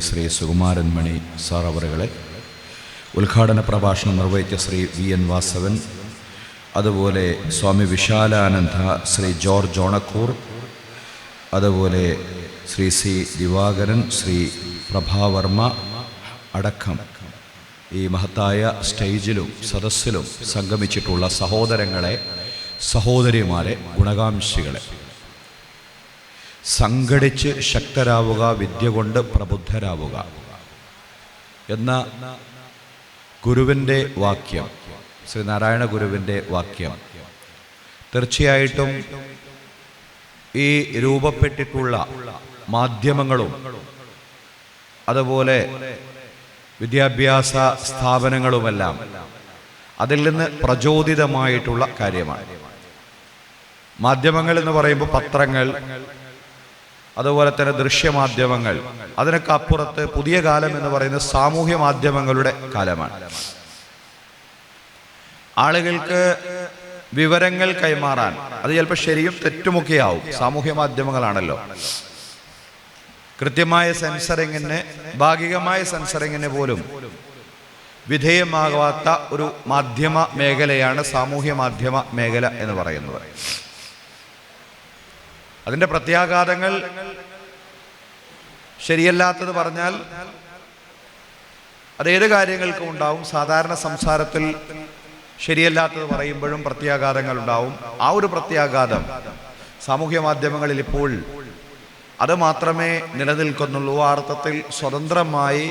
Shri Sukumaran Mani sir അവറുകളെ ഉദ്ഘാടന പ്രഭാഷണം നിർവഹിച്ച ശ്രീ വി എൻ വാസവൻ അതുപോലെ സ്വാമി വിശാലാനന്ദ ശ്രീ ജോർജ് ഓണക്കൂർ അതുപോലെ ശ്രീ സി ദിവാകരൻ ശ്രീ പ്രഭാവർമ്മ അടക്കം ഈ മഹത്തായ സ്റ്റേജിലും സദസ്സിലും സംഗമിച്ചിട്ടുള്ള സഹോദരങ്ങളെ സഹോദരിമാരെ ഗുണകാംക്ഷികളെ സംഘടിച്ച് ശക്തരാവുക വിദ്യ കൊണ്ട് പ്രബുദ്ധരാവുക. എന്ന ഗുരുവിന്റെ വാക്യം ശ്രീനാരായണ ഗുരുവിന്റെ വാക്യം തീർച്ചയായിട്ടും ഈ രൂപപ്പെട്ടിട്ടുള്ള മാധ്യമങ്ങളും അതുപോലെ വിദ്യാഭ്യാസ സ്ഥാപനങ്ങളുമെല്ലാം അതിൽ നിന്ന് പ്രചോദിതമായിട്ടുള്ള കാര്യമാണ്. മാധ്യമങ്ങൾ എന്ന് പറയുമ്പോൾ പത്രങ്ങൾ അതുപോലെ തന്നെ ദൃശ്യമാധ്യമങ്ങൾ. അതിനൊക്കെ അപ്പുറത്ത് പുതിയ കാലം എന്ന് പറയുന്നത് സാമൂഹ്യ മാധ്യമങ്ങളുടെ കാലമാണ്. ആളുകൾക്ക് വിവരങ്ങൾ കൈമാറാൻ അത് ചിലപ്പോൾ ശരിയും തെറ്റുമൊക്കെ ആവും സാമൂഹ്യ മാധ്യമങ്ങളാണല്ലോ. കൃത്യമായ സെൻസറിങ്ങിന് ഭാഗികമായ സെൻസറിങ്ങിന് പോലും വിധേയമാകാത്ത ഒരു മാധ്യമ മേഖലയാണ് സാമൂഹ്യ മാധ്യമ മേഖല എന്ന് പറയുന്നത്. അതിന്റെ പ്രത്യാഘാതങ്ങൾ ശരിയല്ലാത്തത് പറഞ്ഞാൽ അതേത് കാര്യങ്ങൾക്കും ഉണ്ടാവും. സാധാരണ സംസാരത്തിൽ ശരിയല്ലാത്തത് പറയുമ്പോഴും പ്രത്യാഘാതങ്ങൾ ഉണ്ടാവും. ആ ഒരു പ്രത്യാഘാതം സാമൂഹ്യ മാധ്യമങ്ങളിൽ ഇപ്പോൾ അത് മാത്രമേ നിലനിൽക്കുന്നുള്ളൂ. ആ അർത്ഥത്തിൽ സ്വതന്ത്രമായി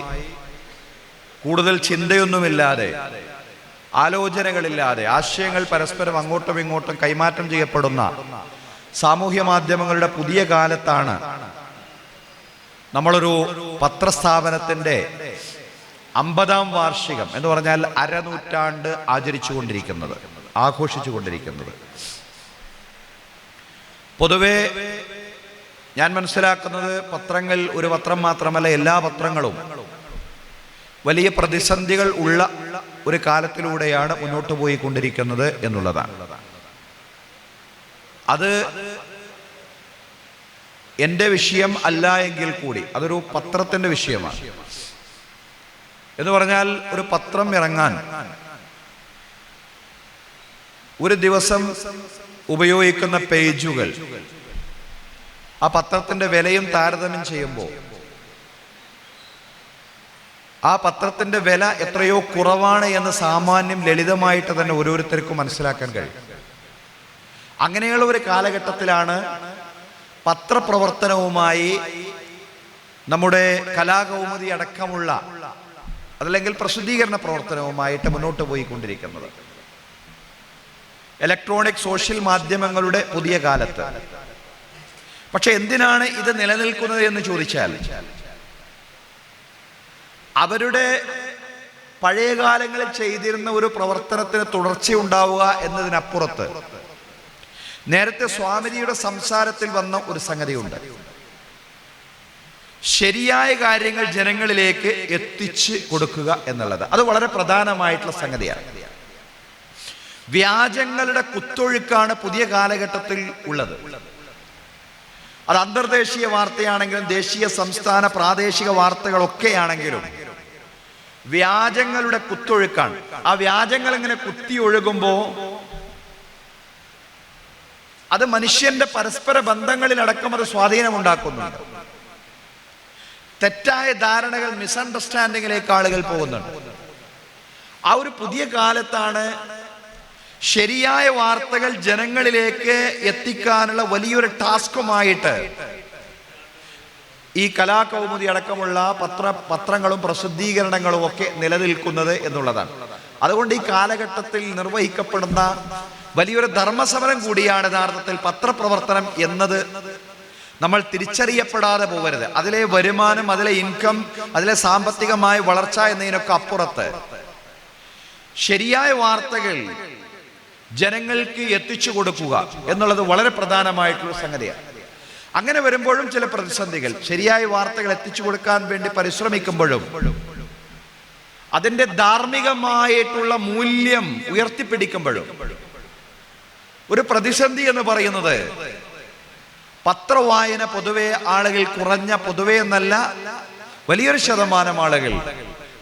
കൂടുതൽ ചിന്തയൊന്നുമില്ലാതെ ആലോചനകളില്ലാതെ ആശയങ്ങൾ പരസ്പരം അങ്ങോട്ടും ഇങ്ങോട്ടും കൈമാറ്റം ചെയ്യപ്പെടുന്ന സാമൂഹ്യ മാധ്യമങ്ങളുടെ പുതിയ കാലത്താണ് നമ്മളൊരു പത്രസ്ഥാപനത്തിന്റെ അമ്പതാം വാർഷികം എന്ന് പറഞ്ഞാൽ അരനൂറ്റാണ്ട് ആചരിച്ചു കൊണ്ടിരിക്കുന്നത് ആഘോഷിച്ചു കൊണ്ടിരിക്കുന്നത് പൊതുവെ ഞാൻ മനസ്സിലാക്കുന്നത് പത്രങ്ങൾ ഒരു പത്രം മാത്രമല്ല എല്ലാ പത്രങ്ങളും വലിയ പ്രതിസന്ധികൾ ഉള്ള ഒരു കാലത്തിലൂടെയാണ് മുന്നോട്ട് പോയിക്കൊണ്ടിരിക്കുന്നത് എന്നുള്ളതാണ്. അത് എന്റെ വിഷയം അല്ല എങ്കിൽ കൂടി അതൊരു പത്രത്തിന്റെ വിഷയമാണ്. എന്ന് പറഞ്ഞാൽ ഒരു പത്രം ഇറങ്ങാൻ ഒരു ദിവസം ഉപയോഗിക്കുന്ന പേജുകൾ ആ പത്രത്തിന്റെ വിലയും താരതമ്യം ചെയ്യുമ്പോൾ ആ പത്രത്തിന്റെ വില എത്രയോ കുറവാണ് എന്ന് സാമാന്യം ലളിതമായിട്ട് തന്നെ ഓരോരുത്തർക്കും മനസ്സിലാക്കാൻ കഴിയും. അങ്ങനെയുള്ള ഒരു കാലഘട്ടത്തിലാണ് പത്രപ്രവർത്തനവുമായി നമ്മുടെ കലാകൗമുദി അടക്കമുള്ള അതല്ലെങ്കിൽ പ്രസിദ്ധീകരണ പ്രവർത്തനവുമായിട്ട് മുന്നോട്ട് പോയിക്കൊണ്ടിരിക്കുന്നത്. ഇലക്ട്രോണിക് സോഷ്യൽ മാധ്യമങ്ങളുടെ പുതിയ കാലത്ത്. പക്ഷെ എന്തിനാണ് ഇത് നിലനിൽക്കുന്നത് എന്ന് ചോദിച്ചാൽ അവരുടെ പഴയ കാലങ്ങളിൽ ചെയ്തിരുന്ന ഒരു പ്രവർത്തനത്തിന് തുടർച്ചയുണ്ടാവുക എന്നതിനപ്പുറത്ത് നേരത്തെ സ്വാമിജിയുടെ സംസാരത്തിൽ വന്ന ഒരു സംഗതിയുണ്ട്. ശരിയായ കാര്യങ്ങൾ ജനങ്ങളിലേക്ക് എത്തിച്ച് കൊടുക്കുക എന്നുള്ളത്. അത് വളരെ പ്രധാനമായിട്ടുള്ള സംഗതിയാണ്. വ്യാജങ്ങളുടെ കുത്തൊഴുക്കാണ് പുതിയ കാലഘട്ടത്തിൽ ഉള്ളത്. അത് അന്തർദേശീയ വാർത്തയാണെങ്കിലും ദേശീയ സംസ്ഥാന പ്രാദേശിക വാർത്തകളൊക്കെയാണെങ്കിലും വ്യാജങ്ങളുടെ കുത്തൊഴുക്കാണ്. ആ വ്യാജങ്ങൾ ഇങ്ങനെ കുത്തി ഒഴുകുമ്പോ അത് മനുഷ്യന്റെ പരസ്പര ബന്ധങ്ങളിലടക്കം അത് സ്വാധീനമുണ്ടാക്കുന്നുണ്ട് തെറ്റായ ധാരണകൾ മിസ്അണ്ടർസ്റ്റാൻഡിങ്ങിലേക്ക് ആളുകൾ പോകുന്നുണ്ട്. ആ ഒരു പുതിയ കാലത്താണ് ശരിയായ വാർത്തകൾ ജനങ്ങളിലേക്ക് എത്തിക്കാനുള്ള വലിയൊരു ടാസ്കുമായിട്ട് ഈ കലാകൗമുദി അടക്കമുള്ള പത്ര പത്രങ്ങളും പ്രസിദ്ധീകരണങ്ങളും ഒക്കെ നിലനിൽക്കുന്നത് എന്നുള്ളതാണ്. അതുകൊണ്ട് ഈ കാലഘട്ടത്തിൽ നിർവഹിക്കപ്പെടുന്ന വലിയൊരു ധർമ്മസമരം കൂടിയാണ് യഥാർത്ഥത്തിൽ പത്രപ്രവർത്തനം എന്നത്. നമ്മൾ തിരിച്ചറിയപ്പെടാതെ പോകരുത്. അതിലെ വരുമാനം അതിലെ ഇൻകം അതിലെ സാമ്പത്തികമായ വളർച്ച എന്നതിനൊക്കെ അപ്പുറത്ത് ശരിയായ വാർത്തകൾ ജനങ്ങൾക്ക് എത്തിച്ചു കൊടുക്കുക എന്നുള്ളത് വളരെ പ്രധാനമായിട്ടുള്ള സംഗതിയാണ്. അങ്ങനെ വരുമ്പോഴും ചില പ്രതിസന്ധികൾ. ശരിയായ വാർത്തകൾ എത്തിച്ചു കൊടുക്കാൻ വേണ്ടി പരിശ്രമിക്കുമ്പോഴും അതിന്റെ ധാർമ്മികമായിട്ടുള്ള മൂല്യം ഉയർത്തിപ്പിടിക്കുമ്പോഴും ഒരു പ്രതിസന്ധി എന്ന് പറയുന്നത് പത്രവായന പൊതുവെ ആളുകൾ കുറഞ്ഞ പൊതുവെ എന്നല്ല വലിയൊരു ശതമാനം ആളുകൾ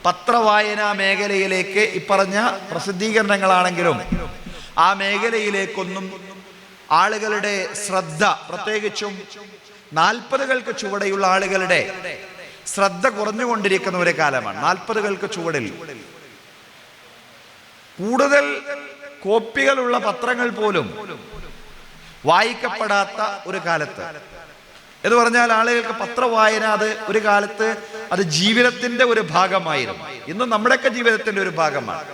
പത്രവായനാ മേഖലയിലേക്ക് ഇപ്പറഞ്ഞ പ്രസിദ്ധീകരണങ്ങളാണെങ്കിലും ആ മേഖലയിലേക്കൊന്നും ആളുകളുടെ ശ്രദ്ധ പ്രത്യേകിച്ചും നാൽപ്പതുകൾക്ക് ചുവടെയുള്ള ആളുകളുടെ ശ്രദ്ധ കുറഞ്ഞുകൊണ്ടിരിക്കുന്ന ഒരു കാലമാണ്. നാൽപ്പതുകൾക്ക് ചുവടിൽ കൂടുതൽ കോപ്പികളുള്ള പത്രങ്ങൾ പോലും വായിക്കപ്പെടാത്ത ഒരു കാലത്ത്. എന്ന് പറഞ്ഞാൽ ആളുകൾക്ക് പത്രവായന അത് ഒരു കാലത്ത് അത് ജീവിതത്തിന്റെ ഒരു ഭാഗമായിരുന്നു. ഇന്ന് നമ്മുടെയൊക്കെ ജീവിതത്തിന്റെ ഒരു ഭാഗമാണ്.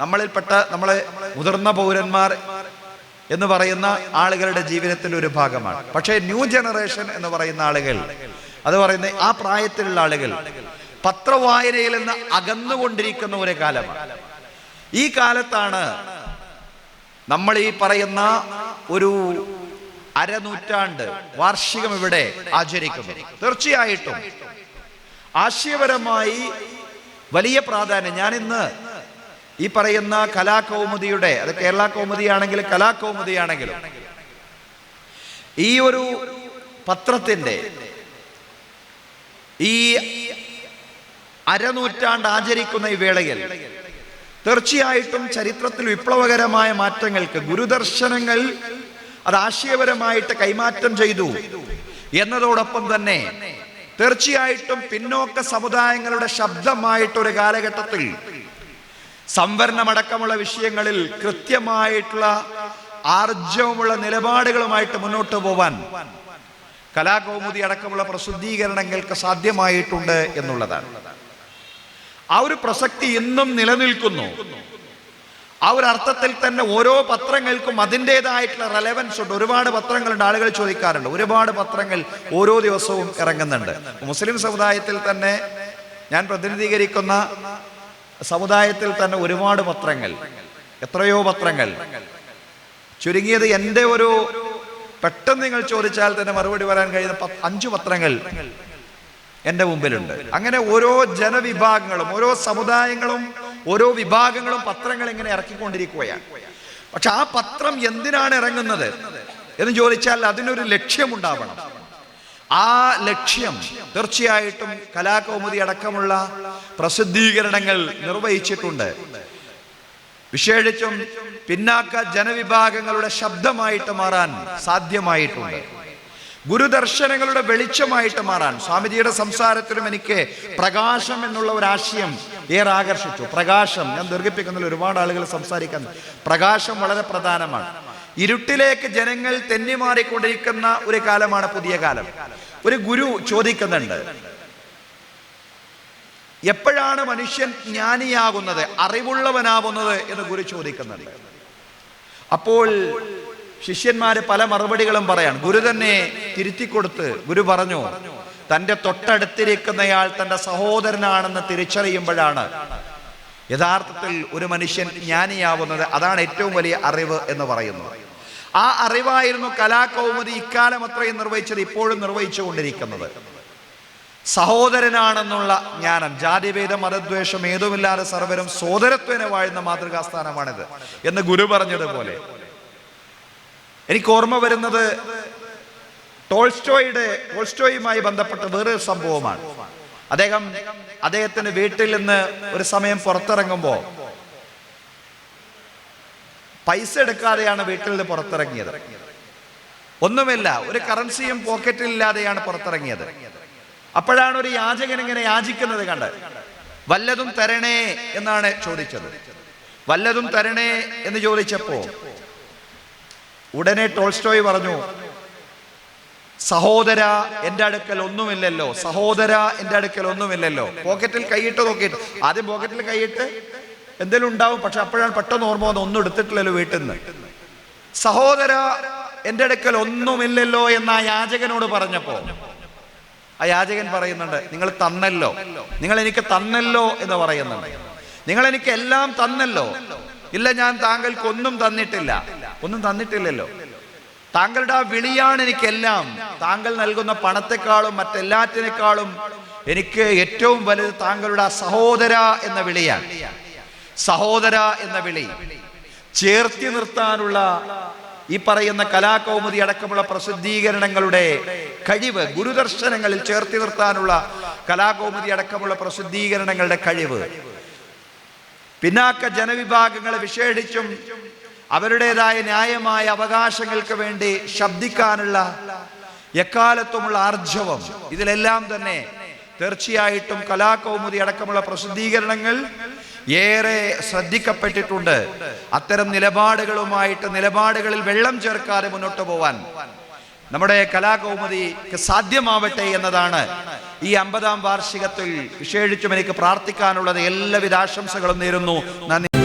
നമ്മളിൽപ്പെട്ട നമ്മളെ മുതിർന്ന പൗരന്മാർ എന്ന് പറയുന്ന ആളുകളുടെ ജീവിതത്തിന്റെ ഒരു ഭാഗമാണ്. പക്ഷേ ന്യൂ ജനറേഷൻ എന്ന് പറയുന്ന ആളുകൾ അത് പറയുന്ന ആ പ്രായത്തിലുള്ള ആളുകൾ പത്രവായനയിൽ നിന്ന് അകന്നുകൊണ്ടിരിക്കുന്ന ഒരു കാലമാണ്. ഈ കാലത്താണ് നമ്മൾ ഈ പറയുന്ന ഒരു അരനൂറ്റാണ്ട് വാർഷികം ഇവിടെ ആചരിക്കുന്നു. തീർച്ചയായിട്ടും. ആശയപരമായി വലിയ പ്രാധാന്യം. ഞാൻ ഇന്ന് ഈ പറയുന്ന കലാകൗമുദിയുടെ അത് കേരള കൗമുദിയാണെങ്കിലും കലാകൗമുദിയാണെങ്കിലും ഈ ഒരു പത്രത്തിന്റെ ഈ അരനൂറ്റാണ്ട് ആചരിക്കുന്ന ഈ വേളയിൽ തീർച്ചയായിട്ടും ചരിത്രത്തിൽ വിപ്ലവകരമായ മാറ്റങ്ങൾക്ക് ഗുരുദർശനങ്ങൾ അത് ആശയപരമായിട്ട് കൈമാറ്റം ചെയ്തു എന്നതോടൊപ്പം തന്നെ തീർച്ചയായിട്ടും പിന്നോക്ക സമുദായങ്ങളുടെ ശബ്ദമായിട്ട് ഒരു കാലഘട്ടത്തിൽ സംവരണമടക്കമുള്ള വിഷയങ്ങളിൽ കൃത്യമായിട്ടുള്ള ആർജവമുള്ള നിലപാടുകളുമായിട്ട് മുന്നോട്ട് പോവാൻ കലാകൗമുദി അടക്കമുള്ള പ്രസിദ്ധീകരണങ്ങൾക്ക് സാധ്യമായിട്ടുണ്ട് എന്നുള്ളതാണ്. ആ ഒരു പ്രസക്തി ഇന്നും നിലനിൽക്കുന്നു. ആ ഒരു അർത്ഥത്തിൽ തന്നെ ഓരോ പത്രങ്ങൾക്കും അതിന്റെതായിട്ടുള്ള റെലവൻസ് ഉണ്ട്. ഒരുപാട് പത്രങ്ങളുണ്ട് ആളുകൾ ചോദിക്കാറുണ്ട്. ഒരുപാട് പത്രങ്ങൾ ഓരോ ദിവസവും ഇറങ്ങുന്നുണ്ട്. മുസ്ലിം സമുദായത്തിൽ തന്നെ ഞാൻ പ്രതിനിധീകരിക്കുന്ന സമുദായത്തിൽ തന്നെ ഒരുപാട് പത്രങ്ങൾ എത്രയോ പത്രങ്ങൾ. ചുരുങ്ങിയത് എന്റെ ഒരു പെട്ടെന്ന് നിങ്ങൾ ചോദിച്ചാൽ തന്നെ മറുപടി വരാൻ കഴിയുന്ന അഞ്ചു പത്രങ്ങൾ എന്റെ മുമ്പിലുണ്ട്. അങ്ങനെ ഓരോ ജനവിഭാഗങ്ങളും ഓരോ സമുദായങ്ങളും ഓരോ വിഭാഗങ്ങളും പത്രങ്ങൾ ഇങ്ങനെ ഇറക്കിക്കൊണ്ടിരിക്കുകയാണ്. പക്ഷെ ആ പത്രം എന്തിനാണ് ഇറങ്ങുന്നത് എന്ന് ചോദിച്ചാൽ അതിനൊരു ലക്ഷ്യമുണ്ടാവണം. ആ ലക്ഷ്യം തീർച്ചയായിട്ടും കലാകൗമുദി അടക്കമുള്ള പ്രസിദ്ധീകരണങ്ങൾ നിർവഹിച്ചിട്ടുണ്ട്. വിശേഷിച്ചും പിന്നാക്ക ജനവിഭാഗങ്ങളുടെ ശബ്ദമായിട്ട് മാറാൻ സാധ്യമായിട്ടുണ്ട്. ഗുരുദർശനങ്ങളുടെ വെളിച്ചമായിട്ട് മാറാൻ സ്വാമിജിയുടെ സംസാരത്തിലും എനിക്ക് പ്രകാശം എന്നുള്ള ഒരു ആശയം ഏറെ ആകർഷിച്ചു. പ്രകാശം ഞാൻ ദീർഘിപ്പിക്കുന്നതിൽ ഒരുപാട് ആളുകൾ സംസാരിക്കാൻ. പ്രകാശം വളരെ പ്രധാനമാണ്. ഇരുട്ടിലേക്ക് ജനങ്ങൾ തെന്നിമാറിക്കൊണ്ടിരിക്കുന്ന ഒരു കാലമാണ് പുതിയ കാലം. ഒരു ഗുരു ചോദിക്കുന്നുണ്ട് എപ്പോഴാണ് മനുഷ്യൻ ജ്ഞാനിയാകുന്നത് അറിവുള്ളവനാകുന്നത്? എന്ന് ഗുരു ചോദിക്കുന്നുണ്ട്. അപ്പോൾ ശിഷ്യന്മാര് പല മറുപടികളും പറയാണ്. ഗുരു തന്നെ തിരുത്തിക്കൊടുത്ത് ഗുരു പറഞ്ഞു തന്റെ തൊട്ടടുത്തിരിക്കുന്നയാൾ തന്റെ സഹോദരനാണെന്ന് തിരിച്ചറിയുമ്പോഴാണ് യഥാർത്ഥത്തിൽ ഒരു മനുഷ്യൻ ജ്ഞാനിയാവുന്നത്. അതാണ് ഏറ്റവും വലിയ അറിവ് എന്ന് പറയുന്നത്. ആ അറിവായിരുന്നു കലാകൗമുദി ഇക്കാലം അത്രയും നിർവഹിച്ചത് ഇപ്പോഴും നിർവഹിച്ചു കൊണ്ടിരിക്കുന്നത് സഹോദരനാണെന്നുള്ള ജ്ഞാനം ജാതിഭേദം മതദ്വേഷം ഏതുമില്ലാതെ സർവരും സോദരത്വനെ വാഴുന്ന മാതൃകാസ്ഥാനമാണിത് എന്ന് ഗുരു പറഞ്ഞതുപോലെ. എനിക്ക് ഓർമ്മ വരുന്നത് ടോൾസ്റ്റോയുടെ ടോൾസ്റ്റോയുമായി ബന്ധപ്പെട്ട വേറൊരു സംഭവമാണ്. അദ്ദേഹം അദ്ദേഹത്തിന്റെ വീട്ടിൽ നിന്ന് ഒരു സമയം പുറത്തിറങ്ങുമ്പോൾ പൈസ എടുക്കാതെയാണ് വീട്ടിൽ നിന്ന് പുറത്തിറങ്ങിയത്. ഒന്നുമില്ല ഒരു കറൻസിയും പോക്കറ്റിൽ ഇല്ലാതെയാണ് പുറത്തിറങ്ങിയത്. അപ്പോഴാണ് ഒരു യാചകൻ ഇങ്ങനെ യാചിക്കുന്നത് കണ്ട്. വല്ലതും തരണേ എന്നാണ് ചോദിച്ചത്. വല്ലതും തരണേ എന്ന് ചോദിച്ചപ്പോ ഉടനെ ടോൾസ്റ്റോയ് പറഞ്ഞു സഹോദര എന്റെ അടുക്കൽ ഒന്നുമില്ലല്ലോ സഹോദര എന്റെ അടുക്കൽ ഒന്നുമില്ലല്ലോ. പോക്കറ്റിൽ കൈയിട്ട് നോക്കിയിട്ട് ആദ്യം പോക്കറ്റിൽ കൈയിട്ട് എന്തെങ്കിലും ഉണ്ടാവും പക്ഷെ അപ്പോഴാണ് പെട്ടെന്ന് ഓർമ്മ വന്ന് ഒന്നും എടുത്തിട്ടില്ലല്ലോ വീട്ടിൽ നിന്ന്. സഹോദര എന്റെ അടുക്കൽ ഒന്നുമില്ലല്ലോ എന്ന് ആ യാചകനോട് പറഞ്ഞപ്പോ ആ യാചകൻ പറയുന്നുണ്ട് നിങ്ങൾ തന്നല്ലോ നിങ്ങൾ എനിക്ക് തന്നല്ലോ എന്ന് പറയുന്നുണ്ട്. നിങ്ങൾ എനിക്ക് എല്ലാം തന്നല്ലോ. ഇല്ല ഞാൻ താങ്കൾക്ക് ഒന്നും തന്നിട്ടില്ല. ഒന്നും തന്നിട്ടില്ലല്ലോ. താങ്കളുടെ ആ വിളിയാണ് എനിക്കെല്ലാം. താങ്കൾ നൽകുന്ന പണത്തെക്കാളും മറ്റെല്ലാറ്റിനേക്കാളും എനിക്ക് ഏറ്റവും വലുത് താങ്കളുടെ ആ സഹോദര എന്ന വിളിയാണ്. സഹോദര എന്ന വിളി. ചേർത്തി നിർത്താനുള്ള ഈ പറയുന്ന കലാകൗമുദി അടക്കമുള്ള പ്രസിദ്ധീകരണങ്ങളുടെ കഴിവ് ഗുരുദർശനങ്ങളിൽ ചേർത്തി നിർത്താനുള്ള കലാകൗമുദി അടക്കമുള്ള പ്രസിദ്ധീകരണങ്ങളുടെ കഴിവ്. പിന്നാക്ക ജനവിഭാഗങ്ങളെ വിശേഷിച്ചും അവരുടേതായ ന്യായമായ അവകാശങ്ങൾക്ക് വേണ്ടി ശബ്ദിക്കാനുള്ള എക്കാലത്തുമുള്ള ആർജവം. ഇതിലെല്ലാം തന്നെ തീർച്ചയായിട്ടും കലാകൗമുദി അടക്കമുള്ള പ്രസിദ്ധീകരണങ്ങൾ ഏറെ ശ്രദ്ധിക്കപ്പെട്ടിട്ടുണ്ട്. അത്തരം നിലപാടുകളുമായിട്ട് നിലപാടുകളിൽ വെള്ളം ചേർക്കാതെ മുന്നോട്ട് പോവാൻ നമ്മുടെ കലാകൗമുദിക്ക് സാധ്യമാവട്ടെ എന്നതാണ് ഈ അമ്പതാം വാർഷികത്തിൽ വിശേഷിച്ചും എനിക്ക് പ്രാർത്ഥിക്കാനുള്ളത്. എല്ലാവിധ ആശംസകളും നേരുന്നു. നന്ദി.